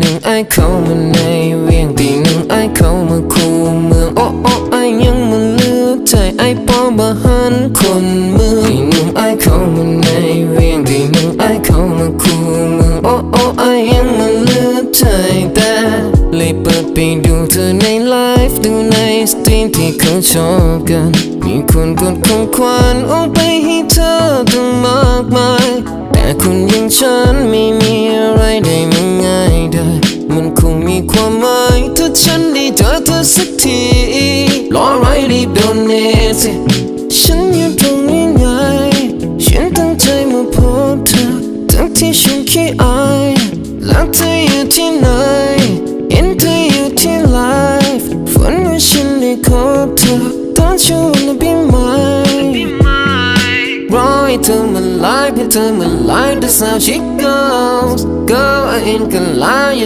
หนึ่งไอเข้ามาในเวียงตีหนึ่งไอเข้ามาคูเมืองโอ้โอ้ไอยังมาเลือกใจไอปอมาหันคนเมืองตีหนึ่งไอเข้ามาในเวียงตีหนึ่งไอเข้ามาคูเมืองโอ้โอ้ไอยังมาเลือกใจแต่เลยเปิดไปดูเธอในไลฟ์ดูในสตรีมที่เขาชอบกัน มีคนกดของขวัญโอ้ไปให้เธอตั้งมากมาย แต่คนอย่างฉันไม่มีอะไร ฉันได้เจอเธอสักทีรอไรรีบโดนเนสิฉันอยู่ตรงนี้ไง ฉันตั้งใจมาพบเธอ ทั้งที่ฉันขี้อายแล้วเธออยู่ที่ไหนเห็นเธออยู่ที่ไลฟ์ฝันว่าฉันได้พบเธอตอนช่วงปีใหม่รอให้เธอมาไลฟ์ให้เธอมาไลฟ์ That's how she goes Go in กันไลฟ์